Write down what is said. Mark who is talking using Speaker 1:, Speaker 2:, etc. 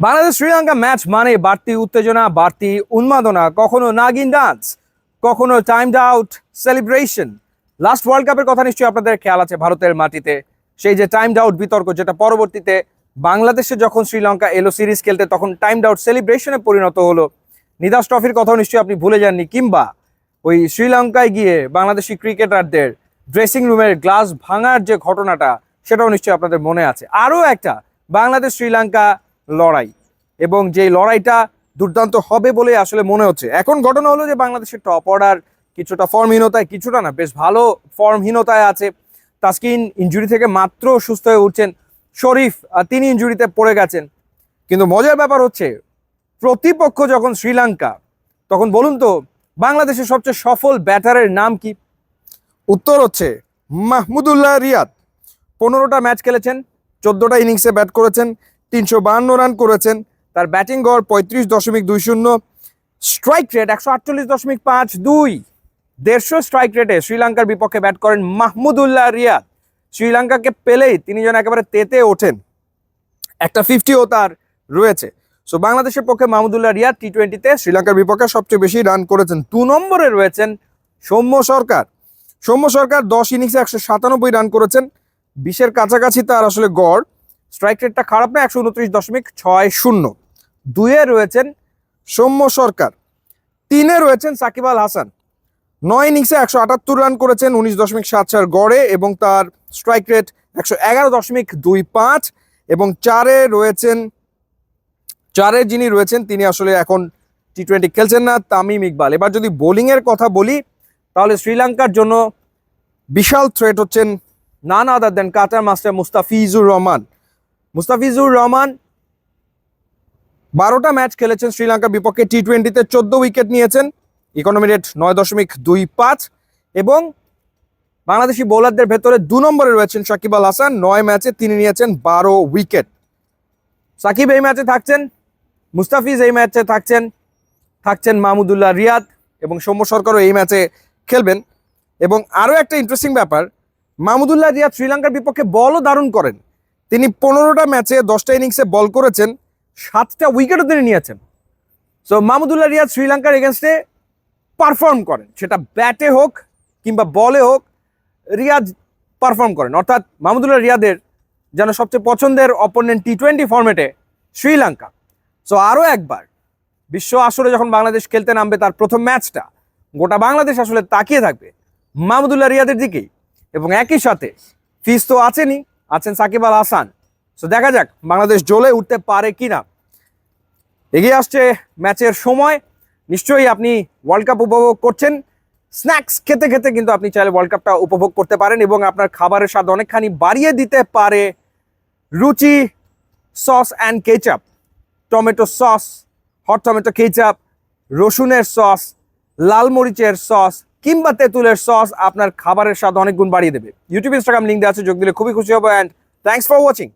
Speaker 1: Bangladesh Sri Lanka match মানে বাড়তি উত্তেজনা, বাড়তি উন্মাদনা, কখনো নাগিন ডান্স, কখনো timed out celebration last world কাপের কথা নিশ্চয়ই আপনাদের খেয়াল আছে ভারতের মাটিতে। সেই যে টাইমড আউট বিতর্ক যেটা পরবর্তীতে বাংলাদেশে যখন শ্রীলঙ্কা এলো সিরিজ খেলতে, তখন টাইমড আউট সেলিব্রেশনে পরিণত হলো। নিদাস ট্রফির কথাও নিশ্চয়ই আপনি ভুলে যাননি, কিংবা ওই শ্রীলঙ্কায় গিয়ে বাংলাদেশি ক্রিকেটারদের ড্রেসিং রুমের গ্লাস ভাঙার যে ঘটনাটা, সেটাও নিশ্চয়ই আপনাদের মনে আছে। আরও একটা বাংলাদেশ শ্রীলঙ্কা লড়াই। এবং যে লড়াইটা দুর্দান্ত হবে বলে আসলে মনে হচ্ছে। এখন ঘটনা হলো যে বাংলাদেশের টপ অর্ডার কিছুটা ফর্মহীনতায় কিছুটা না, বেশ ভালো ফর্মহীনতায় আছে। তাসকিন ইঞ্জুরি থেকে মাত্র সুস্থ হয়ে উঠছেন শরীফ তিনি ইঞ্জুরিতে পড়ে গেছেন। কিন্তু মজার ব্যাপার হচ্ছে, প্রতিপক্ষ যখন শ্রীলঙ্কা, তখন বলুন তো, বাংলাদেশের সবচেয়ে সফল ব্যাটারের নাম কি? উত্তর হচ্ছে মাহমুদুল্লাহ রিয়াদ। পনেরোটা ম্যাচ খেলেছেন, চোদ্দোটা ইনিংসে ব্যাট করেছেন তিনশো বাহান্ন রান করেছেন। তার ব্যাটিং গড় পঁয়ত্রিশ দশমিক দুই শূন্য। স্ট্রাইক রেট একশো আটচল্লিশ দশমিক পাঁচ দুই। দেড়শো স্ট্রাইক রেটে শ্রীলঙ্কার বিপক্ষে ব্যাট করেন মাহমুদুল্লাহ রিয়াদ। শ্রীলঙ্কাকে পেলেই তিনি যেন একেবারে তেতে ওঠেন। একটা ফিফটিও তার রয়েছে। সো বাংলাদেশের পক্ষে মাহমুদুল্লাহ রিয়াদ টি টোয়েন্টিতে শ্রীলঙ্কার বিপক্ষে সবচেয়ে বেশি রান করেছেন। দু নম্বরে রয়েছেন সৌম্য সরকার। সৌম্য সরকার দশ ইনিংসে একশো সাতানব্বই রান করেছেন। বিশের কাছাকাছি তার আসলে গড়। স্ট্রাইক রেটটা খারাপ না, একশো উনত্রিশ দশমিক ছয় শূন্য। দুয়ে রয়েছেন সৌম্য সরকার, তিনে রয়েছেন সাকিব আল হাসান। নয় ইনিংসে একশো আটাত্তর রান করেছেন, উনিশ দশমিক সাত চার গড়ে এবং তার স্ট্রাইক রেট একশো এগারো দশমিক দুই পাঁচ এবং চারে রয়েছেন, চারে যিনি রয়েছেন তিনি আসলে এখন টি টোয়েন্টি খেলছেন না, তামিম ইকবাল। এবার যদি বোলিংয়ের কথা বলি, তাহলে শ্রীলঙ্কার জন্য বিশাল থ্রেট হচ্ছেন none other than cutter master Mustafizur Rahman. Mustafizur Rahman বারোটা ম্যাচ খেলেছেন শ্রীলঙ্কার বিপক্ষে টি টোয়েন্টিতে চোদ্দ উইকেট নিয়েছেন। ইকোনমি রেট নয় দশমিক দুই পাঁচ এবং বাংলাদেশি বোলারদের ভেতরে দু নম্বরে রয়েছেন সাকিব আল হাসান। নয় ম্যাচে তিনি নিয়েছেন বারো উইকেট। সাকিব এই ম্যাচে থাকছেন, মুস্তাফিজ এই ম্যাচে থাকছেন থাকছেন মাহমুদুল্লাহ রিয়াদ এবং সৌম্য সরকারও এই ম্যাচে খেলবেন। এবং আরও একটা ইন্টারেস্টিং ব্যাপার, মাহমুদুল্লাহ রিয়াদ শ্রীলঙ্কার বিপক্ষে বলও দারুণ করেন। তিনি পনেরোটা ম্যাচে দশটা ইনিংসে বল করেছেন, সাতটা উইকেটও তিনি নিয়েছেন। সো মাহমুদুল্লাহ রিয়াদ শ্রীলঙ্কার এগেনস্টে পারফর্ম করেন। সেটা ব্যাটে হোক কিংবা বলে হোক, রিয়াদ পারফর্ম করেন। অর্থাৎ মাহমুদুল্লাহ রিয়াদের যেন সবচেয়ে পছন্দের অপোনেন্ট টি টোয়েন্টি ফর্মেটে শ্রীলঙ্কা। সো আরও একবার, বিশ্ব আসরে যখন বাংলাদেশ খেলতে নামবে তার প্রথম ম্যাচটা, গোটা বাংলাদেশ আসলে তাকিয়ে থাকবে মাহমুদুল্লাহ রিয়াদের দিকেই। এবং একই সাথে ফিস তো আছেনই। আছেন সাকিব আল হাসান। সো দেখা যাক বাংলাদেশ জ্বলে উঠতে পারে কিনা। এগিয়ে আসছে ম্যাচের সময়। নিশ্চয়ই আপনি ওয়ার্ল্ড কাপ উপভোগ করছেন। স্ন্যাক্স খেতে খেতে কিন্তু আপনি চাইলে ওয়ার্ল্ড কাপটা উপভোগ করতে পারেন এবং আপনার খাবারের স্বাদ অনেকখানি বাড়িয়ে দিতে পারে। Ruchi, sauce and ketchup tomato sauce hot tomato ketchup রসুনের সস, লাল মরিচের সস কিংবা তেঁতুলের সস আপনার খাবারের স্বাদ অনেক গুণ বাড়িয়ে দেবে। ইউটিউব ইনস্টাগ্রাম লিঙ্ক দেওয়া আছে, যোগ দিলে খুবই খুশি হব অ্যান্ড থ্যাংকস ফর ওয়াচিং